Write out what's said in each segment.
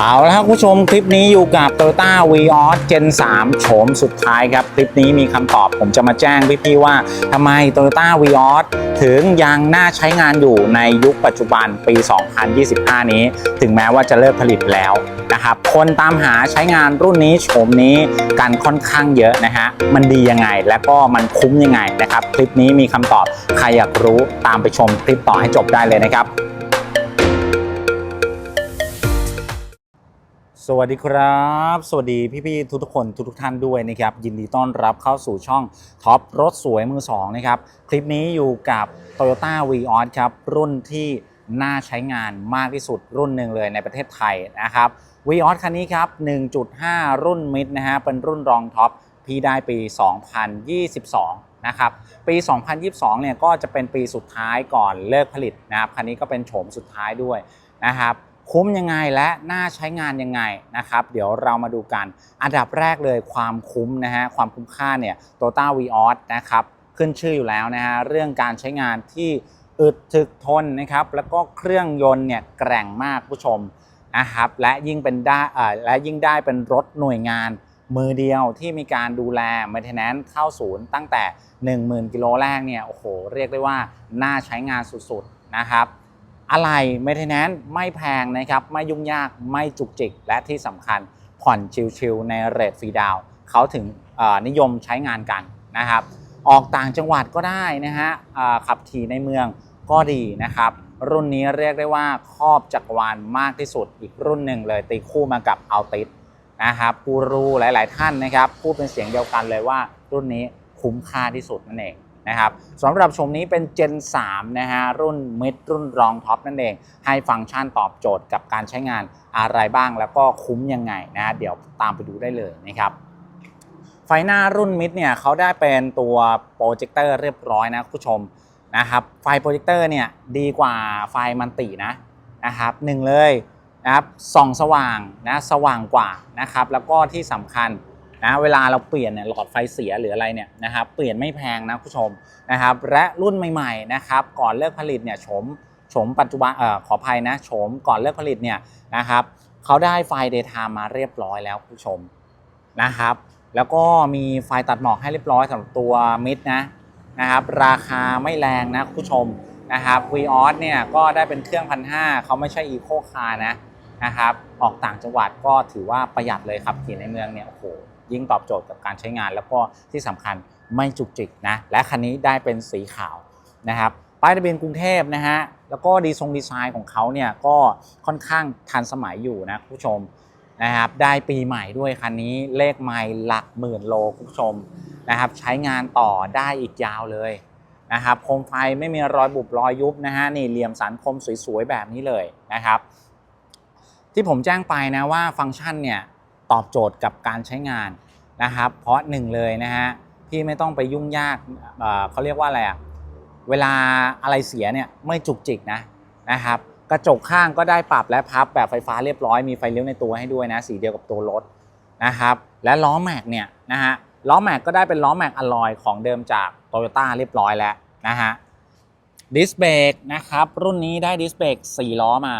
เอาละครับคุณผู้ชมคลิปนี้อยู่กับ Toyota v i o s Gen 3 โฉมสุดท้ายครับ คลิปนี้มีคำตอบผมจะมาแจ้งพี่ๆว่าทำไม Toyota v i o s ถึงยังน่าใช้งานอยู่ในยุคปัจจุบันปี 2025 นี้ ถึงแม้ว่าจะเลิกผลิตแล้วนะครับ คนตามหาใช้งานรุ่นนี้โฉมนี้กันค่อนข้างเยอะนะฮะ มันดียังไงและก็มันคุ้มยังไงนะครับ คลิปนี้มีคำตอบใครอยากรู้ตามไปชมคลิปต่อให้จบได้เลยนะครับ สวัสดีครับ สวัสดีพี่ๆทุกๆคนทุกๆท่านด้วยนะครับ ยินดีต้อนรับเข้าสู่ช่องท็อปรถสวยมือสองนะครับ คลิปนี้อยู่กับ Toyota v i o s ครับ รุ่นที่น่าใช้งานมากที่สุดรุ่นหนึ่งเลยในประเทศไทยนะครับ v i o s คันนี้ครับ 1.5 รุ่นมิดนะฮะเป็นรุ่นรองท็อปพี่ได้ปี 2022 นะครับ ปี 2022 เนี่ยก็จะเป็นปีสุดท้ายก่อนเลิกผลิตนะครับคันนี้ก็เป็นโฉมสุดท้ายด้วยนะครับ คุ้มยังไงและน่าใช้งานยังไงนะครับ เดี๋ยวเรามาดูกัน อันดับแรกเลยความคุ้มนะฮะความคุ้มค่าเนี่ยโตต้าวีออสนะครับขึ้นชื่ออยู่แล้วนะฮะเรื่องการใช้งานที่อึดถึกทนนะครับแล้วก็เครื่องยนต์เนี่ยแกร่งมากผู้ชมนะครับและยิ่งเป็นได้และยิ่งได้เป็นรถหน่วยงานมือเดียวที่มีการดูแล maintenance เข้าศูนย์ตั้งแต่ 10,000 กิโลแรกเนี่ยโอ้โหเรียกได้ว่าน่าใช้งานสุดๆนะครับ อะไรเม i เทนแนนไม่แพงนะครับ ไม่ยุ่งยากไม่จุกจิก และที่สำคัญผ่อนชิลๆในเรทฟรีดาวเขาถึงนิยมใช้งานกันนะครับ ออกต่างจังหวัดก็ได้นะฮะขับขี่ในเมืองก็ดีนะครับ รุ่นนี้เรียกได้ว่าครอบจักรวาลมากที่สุดอีกรุ่นหนึ่งเลยตีคู่มากับอัลติสนะครับกูรูหลาย ๆ ท่านนะครับพูดเป็นเสียงเดียวกันเลยว่ารุ่นนี้คุ้มค่าที่สุดนั่นเอง นะครับสำหรับชมนี้เป็น Gen 3นะฮะรุ่นมิดรุ่นรองท็อปนั่นเอง ให้ฟังก์ชันตอบโจทย์กับการใช้งานอะไรบ้างแล้วก็คุ้มยังไงนะฮะเดี๋ยวตามไปดูได้เลยนะครับไฟหน้ารุ่นมิดเนี่ยเขาได้เป็นตัวโปรเจคเตอร์เรียบร้อยนะคุณผู้ชมนะครับไฟโปรเจคเตอร์เนี่ยดีกว่าไฟมันตินะนะครับหนึ่งเลยนะครับส่องสว่างนะสว่างกว่านะครับแล้วก็ที่สำคัญ นะเวลาเราเปลี่ยนเนี่ยหลอดไฟเสียหรืออะไรเนี่ยนะครับเปลี่ยนไม่แพงนะคุณผู้ชมนะครับและรุ่นใหม่ๆนะครับก่อนเลิกผลิตเนี่ยโฉมโฉมปัจจุบันเอ่อขออภัยนะโฉมก่อนเลิกผลิตเนี่ยนะครับเขาได้ไฟ daytime มาเรียบร้อยแล้วคุณผู้ชมนะครับ แล้วก็มีไฟตัดหมอกให้เรียบร้อยสำหรับตัวมิดนะนะครับราคาไม่แรงนะคุณผู้ชมนะครับวีออสเนี่ยก็ได้เป็นเครื่องพันห้าเขาไม่ใช่อีโคคาร์นะนะครับออกต่างจังหวัดก็ถือว่าประหยัดเลยครับขี่ในเมืองเนี่ยโอ้โห ยิ่งตอบโจทย์กับการใช้งาน แล้วก็ที่สำคัญไม่จุกจิกนะและคันนี้ได้เป็นสีขาวนะครับป้ายทะเบียนกรุงเทพนะฮะแล้วก็ดีทรงดีไซน์ของเขาเนี่ยก็ค่อนข้างทันสมัยอยู่นะคุณผู้ชมนะครับได้ปีใหม่ด้วยคันนี้เลขไมล์หลักหมื่นโลคุณผู้ชมนะครับใช้งานต่อได้อีกยาวเลยนะครับโคมไฟไม่มีรอยบุบรอยยุบนะฮะนี่เหลี่ยมสันคมสวยๆแบบนี้เลยนะครับ ที่ผมแจ้งไปนะว่าฟังก์ชันเนี่ย ตอบโจทย์กับการใช้งานนะครับ เพราะหนึ่งเลยนะฮะพี่ไม่ต้องไปยุ่งยากเเขาเรียกว่าอะไรอะเวลาอะไรเสียเนี่ยไม่จุกจิกนะนะครับกระจกข้างก็ได้ปรับและพับแบบไฟฟ้าเรียบร้อยมีไฟเลี้ยวในตัวให้ด้วยนะสีเดียวกับตัวรถนะครับและล้อแม็กเนี่ยนะฮะล้อแม็กก็ได้เป็นล้อแม็กอลลอยของเดิมจาก t o y ยต้าเรียบร้อยแล้วนะฮะดิสเบรกนะครับรุ่นนี้ได้ดิสเบรก4ล้อมา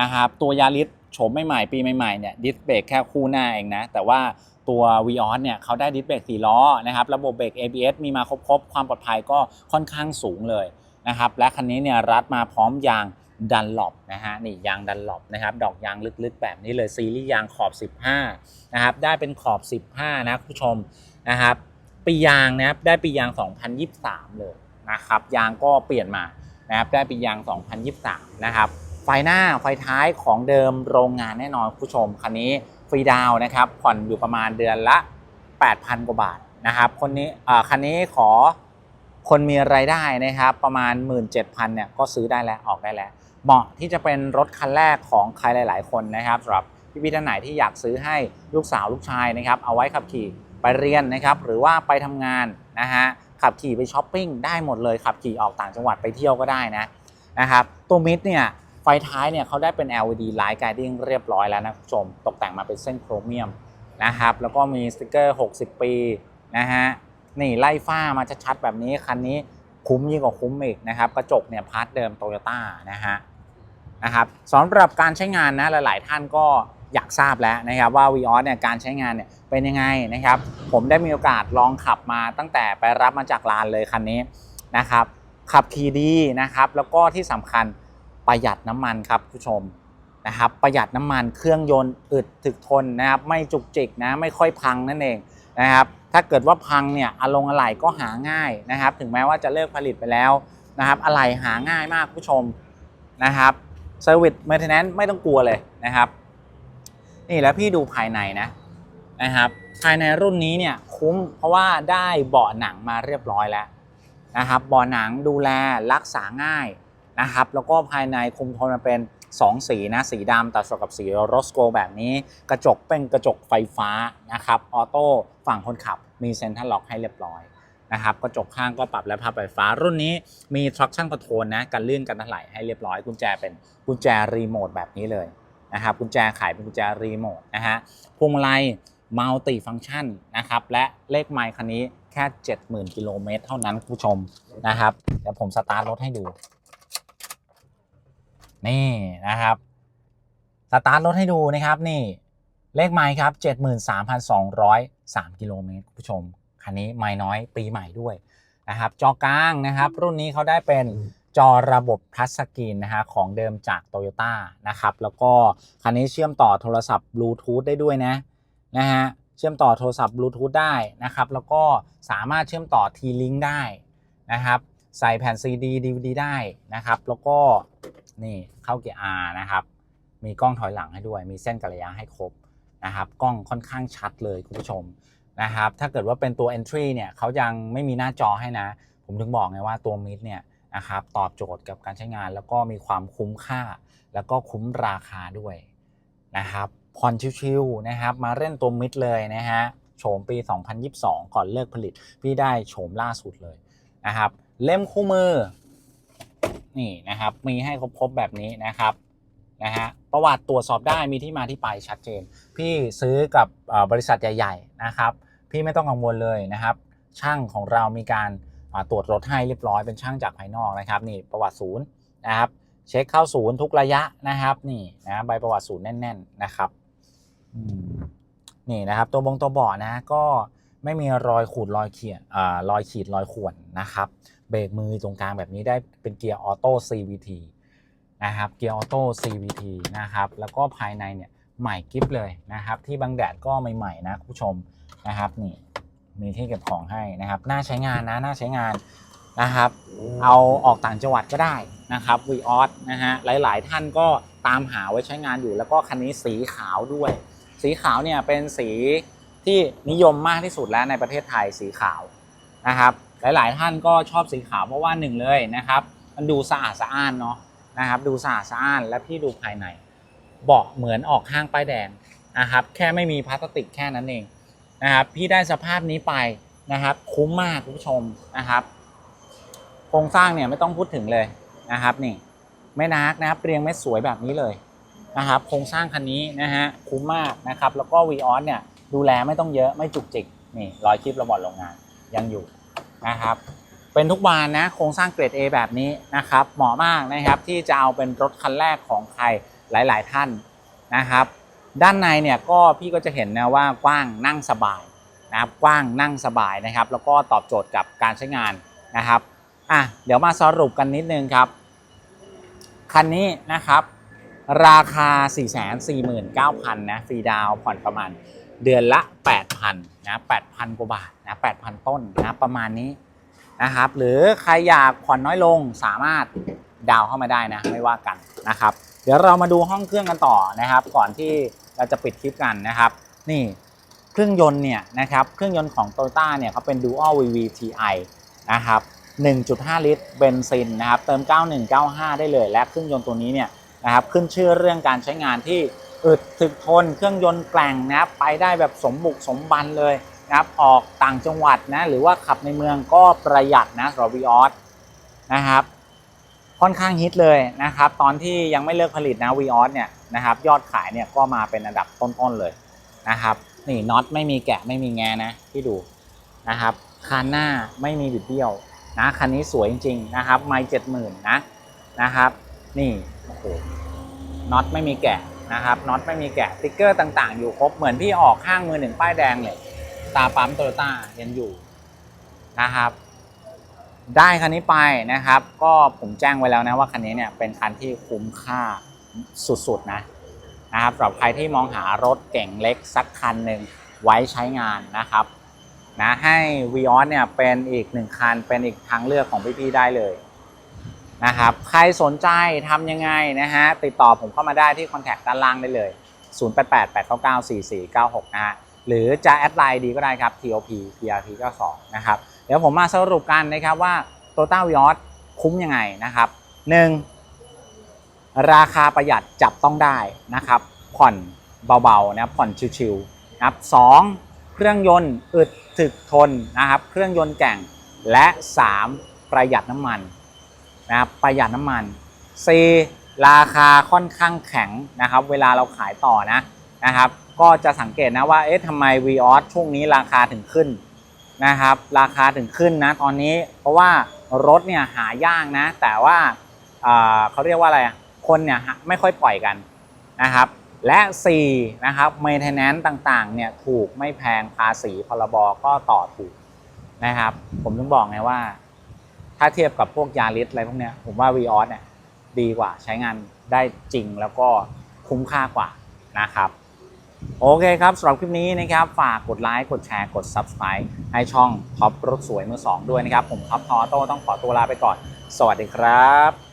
นะครับตัวยาริส โฉมใหม่ๆ ปีใหม่ๆเนี่ยดิสเบรกแค่คู่หน้าเองนะ แต่ว่าตัว v ีออสเนี่ยเขาได้ดิสเบรก4ล้อนะครับ ระบบเบรก ABS มีมาครบๆ ความปลอดภัยก็ค่อนข้างสูงเลยนะครับ และคันนี้เนี่ยรัดมาพร้อมยางดันหลบนะฮะนี่ยางดันหลบนะครับ ดอกยางลึกๆ แบบนี้เลยซีรีส์ยางขอบ 15 นะครับ ได้เป็นขอบ 15 นะคุณผู้ชมนะครับ ปียางนะครับได้ปียาง 2023 เลยนะครับ ยางก็เปลี่ยนมานะครับ ได้ปียาง 2023 นะครับ ไฟหน้าไฟท้ายของเดิมโรงงานแน่นอนคุณผู้ชม คันนี้ฟรีดาวนะครับ ผ่อนอยู่ประมาณเดือนละ 8,000 กว่าบาทนะครับคนนี้คันนี้ขอคนมีรายได้นะครับประมาณ 17,000เนี่ยก็ซื้อได้แล้วออกได้แล้ว เหมาะที่จะเป็นรถคันแรกของใครหลาย ๆ คนนะครับสำหรับพี่ๆท่านไหนที่อยากซื้อให้ลูกสาวลูกชายนะครับเอาไว้ขับขี่ไปเรียนนะครับหรือว่าไปทำงานนะฮะขับขี่ไปช้อปปิ้งได้หมดเลยขับขี่ออกต่างจังหวัดไปเที่ยวก็ได้นะนะครับตัวมิดเนี่ย ไฟท้ายเนี่ยเขาได้เป็น LED Light Guiding เรียบร้อยแล้วนะคุณผู้ชม ตกแต่งมาเป็นเส้นโครเมียมนะครับ แล้วก็มีสติกเกอร์ 60 ปีนะฮะ นี่ไล่ฝ้ามาชัดๆแบบนี้ คันนี้คุ้มยิ่งกว่าคุ้มอีกนะครับ กระจกเนี่ยพาร์ทเดิมโตโยต้านะฮะนะครับสำหรับการใช้งานนะหลาย ๆ ท่านก็อยากทราบแล้วนะครับว่า v ีออสเนี่ยการใช้งานเนี่ยเป็นยังไงนะครับ ผมได้มีโอกาสลองขับมาตั้งแต่ไปรับมาจากร้านเลยคันนี้นะครับ ขับขี่ดีนะครับ แล้วก็ที่สำคัญ ประหยัดน้ำมันครับผู้ชมนะครับประหยัดน้ำมันเครื่องยนต์อึดถึกทนนะครับไม่จุกจิกนะไม่ค่อยพังนั่นเองนะครับถ้าเกิดว่าพังเนี่ยอารมณ์อะไหล่ก็หาง่ายนะครับ ถึงแม้ว่าจะเลิกผลิตไปแล้วนะครับอะไหล่หาง่ายมากผู้ชมนะครับเซอร์วิสเมนเทนแนนซ์ไม่ต้องกลัวเลยนะครับ นี่แล้วพี่ดูภายในนะนะครับภายในรุ่นนี้เนี่ยคุ้มเพราะว่าได้เบาะหนังมาเรียบร้อยแล้วนะครับเบาะหนังดูแลรักษาง่าย นะครับ แล้วก็ภายในคุมโทนมาเป็น 2 สีนะ สีดำตัดสกับสีโรสโกแบบนี้ กระจกเป็นกระจกไฟฟ้านะครับ ออโต้ฝั่งคนขับมีเซ็นทรัลล็อกให้เรียบร้อยนะครับกระจกข้างก็ปรับและพับไฟฟ้ารุ่นนี้มี traction control นะกันลื่นกันถลายให้เรียบร้อย กุญแจเป็นกุญแจรีโมทแบบนี้เลยนะครับกุญแจขายเป็นกุญแจรีโมทนะฮะพวงมาลัยมัลติฟัง c t ชันนะครับและเลขไมล์คันนี้แค่ 70,000 กิโลเมตรเท่านั้นคุณผู้ชมนะครับเดี๋ยวผมสตาร์ทรถให้ดู นี่นะครับสตาร์ทรถให้ดูนะครับนี่เลขไมล์ครับ 73,203 กิโลเมตรคุณผู้ชม คันนี้ไมล์น้อยปีใหม่ด้วยนะครับ จอกลางนะครับ รุ่นนี้เขาได้เป็นจอระบบทัชสกรีนนะฮะของเดิมจาก t o y ยต้นะครับ แล้วก็คันนี้เชื่อมต่อโทรศัพท์บลูทูธได้ด้วยนะนะฮะเชื่อมต่อโทรศัพท์บลูทูธได้นะครับ แล้วก็สามารถเชื่อมต่อ T-Link ได้นะครับ ใส่แผ่น CD DVD ได้นะครับ แล้วก็ นี่เข้าเกียร์ R นะครับ มีกล้องถอยหลังให้ด้วย มีเส้นกัลยาให้ครบนะครับ กล้องค่อนข้างชัดเลยคุณผู้ชมนะครับ ถ้าเกิดว่าเป็นตัว Entry เนี่ยเขายังไม่มีหน้าจอให้นะ ผมถึงบอกไงว่าตัว Mid เนี่ยนะครับตอบโจทย์กับการใช้งานแล้วก็มีความคุ้มค่า แล้วก็คุ้มราคาด้วยนะครับผ่อนชิวๆนะครับ มาเล่นตัวมิดเลยนะฮะโฉมปี 2022 ก่อนเลิกผลิต พี่ได้โฉมล่าสุดเลยนะครับ เล่มคู่มือ นี่นะครับมีให้ครบๆแบบนี้นะครับนะฮะประวัติตรวจสอบได้มีที่มาที่ไปชัดเจน พี่ซื้อกับบริษัทใหญ่ๆนะครับพี่ไม่ต้องกังวลเลยนะครับ ช่างของเรามีการตรวจรถให้เรียบร้อยเป็นช่างจากภายนอกนะครับนี่ประวัติศูนย์นะครับเช็คเข้าศูนย์ทุกระยะนะครับนี่นะใบประวัติศูนย์แน่น ๆนะครับนี่นะครับตัวบงตัวเบาะนะก็ไม่มีรอยขูดรอยเขียดอ่ารอยขีดรอยข่วนนะครับ เบรกมือตรงกลางแบบนี้ได้เป็นเกียร์ออโต้ CVT นะครับ เกียร์ออโต้ CVT นะครับ แล้วก็ภายในเนี่ยใหม่กิฟเลยนะครับ ที่บังแดดก็ใหม่ๆนะคุณผู้ชมนะครับนี่มีที่เก็บของให้นะครับน่าใช้งานนะน่าใช้งานนะครับ เอาออกต่างจังหวัดก็ได้นะครับวีออสนะฮะหลาย ๆ ท่านก็ตามหาไว้ใช้งานอยู่ แล้วก็คันนี้สีขาวด้วย สีขาวเนี่ยเป็นสีที่นิยมมากที่สุดแล้วในประเทศไทยสีขาวนะครับ หลาย ๆ ท่านก็ชอบสีขาวเพราะว่าหนึ่งเลยนะครับ มันดูสะอาดสะอ้านเนาะนะครับ ดูสะอาดสะอ้านและพี่ดูภายในเบาะเหมือนออกห้างป้ายแดงนะครับ แค่ไม่มีพลาสติกแค่นั้นเองนะครับ พี่ได้สภาพนี้ไปนะครับ คุ้มมากคุณผู้ชมนะครับโครงสร้างเนี่ยไม่ต้องพูดถึงเลยนะครับ นี่ไม่นักนะครับเรียงไม่สวยแบบนี้เลยนะครับโครงสร้างคันนี้นะฮะคุ้มมากนะครับ แล้วก็วีออสเนี่ยดูแลไม่ต้องเยอะไม่จุกจิกนี่รอยคลิประบอดโรงงานยังอยู่ นะครับ เป็นทุกบานนะโครงสร้างเกรด A แบบนี้นะครับ เหมาะมากนะครับที่จะเอาเป็นรถคันแรกของใครหลาย ๆ ท่านนะครับ ด้านในเนี่ยก็พี่ก็จะเห็นนะว่ากว้างนั่งสบายนะครับกว้างนั่งสบายนะครับ แล้วก็ตอบโจทย์กับการใช้งานนะครับอะเดี๋ยวมาสรุปกันนิดนึงครับ คันนี้นะครับราคา 449,000นะฟรีดาวผ่อนประมาณเดือนละ 8,000 นะ8,000กว่าบาทนะ8,000ต้นนะประมาณนี้นะครับ หรือใครอยากผ่อนน้อยลงสามารถดาวเข้ามาได้นะไม่ว่ากันนะครับ เดี๋ยวเรามาดูห้องเครื่องกันต่อนะครับ ก่อนที่เราจะปิดคลิปกันนะครับ นี่เครื่องยนต์เนี่ยนะครับเครื่องยนต์ของ t o y ต้เนี่ยเขาเป็น Dual VVTi นะครับ 1.5 ลิตรเบนซินนะครับ เติม 9195 ได้เลย และเครื่องยนต์ตัวนี้เนี่ยนะครับ ขึ้นชื่อเรื่องการใช้งานที่ อึดถึกทนเครื่องยนต์แกร่งนะไปได้แบบสมบุกสมบันเลยนะครับออกต่างจังหวัดนะหรือว่าขับในเมืองก็ประหยัดนะสำหรับวีออสนะครับค่อนข้างฮิตเลยนะครับ ตอนที่ยังไม่เลิกผลิตนะวีออสเนี่ยนะครับยอดขายเนี่ยก็มาเป็นอันดับต้นๆเลยนะครับนี่น็อตไม่มีแกะไม่มีแงนะที่ดูนะครับคันหน้าไม่มีบิดเบี้ยวนะคันนี้สวยจริงๆนะครับไม่เจ็ดหมื่นนะนะครับ นี่โอ้โหน็อตไม่มีแกะ นะครับน็อตไม่มีแกะติ๊กเกอร์ต่างๆ อยู่ครบเหมือนพี่ออกข้างมือหนึ่งป้ายแดงเลยตาปั๊มโตโยต้ายังอยู่นะครับ ได้คันนี้ไปนะครับ ก็ผมแจ้งไว้แล้วนะว่าคันนี้เนี่ยเป็นคันที่คุ้มค่าสุดๆนะนะครับสำหรับใครที่มองหารถเก่งเล็กสักคันหนึ่งไว้ใช้งานนะครับนะให้ v ีออสเนี่ยเป็นอีกหนึ่งคันเป็นอีกทางเลือกของพี่ๆได้เลย นะครับใครสนใจทำยังไงนะฮะติดต่อผมเข้ามาได้ที่คอนแทคด้านล่างได้เลย 0888994496 นะฮะหรือจะแอดไลน์ดีก็ได้ครับ TOP PRP 92นะครับเดี๋ยวผมมาสรุปกันนะครับว่า t o t a l v i o s คุ้มยังไงนะครับ 1. ราคาประหยัดจับต้องได้นะครับ ผ่อนเบาๆนะผ่อนชิวๆนะครับ 2. เครื่องยนต์อึดถึกทนนะครับ เครื่องยนต์แก่งและ 3. ประหยัดน้ำมัน นะครับประหยัดน้ำมัน 4. ราคาค่อนข้างแข็งนะครับ เวลาเราขายต่อนะนะครับ ก็จะสังเกตนะว่าเอ๊ะทำไม v ีออสช่วงนี้ราคาถึงขึ้นนะครับ ราคาถึงขึ้นนะตอนนี้ เพราะว่ารถเนี่ยหายากนะ แต่ว่าเขาเรียกว่าอะไรคนเนี่ยไม่ค่อยปล่อยกันนะครับ และ 4 นะครับ maintenance ต่างๆ เนี่ยถูกไม่แพงภาษีพรบก็ต่อถูกนะครับ ผมต้องบอกไงว่า ถ้าเทียบกับพวกยาริสอะไรพวกเนี้ยผมว่า v ีออสเนี่ยดีกว่าใช้งานได้จริงแล้วก็คุ้มค่ากว่านะครับโอเคครับสำหรับคลิปนี้นะครับ ฝากกดไลค์กดแชร์กด Subscribe ให้ช่องท็อปรถสวยมือ2ด้วยนะครับ ผมท็อปทอโต้ต้องขอตัวลาไปก่อน สวัสดีครับ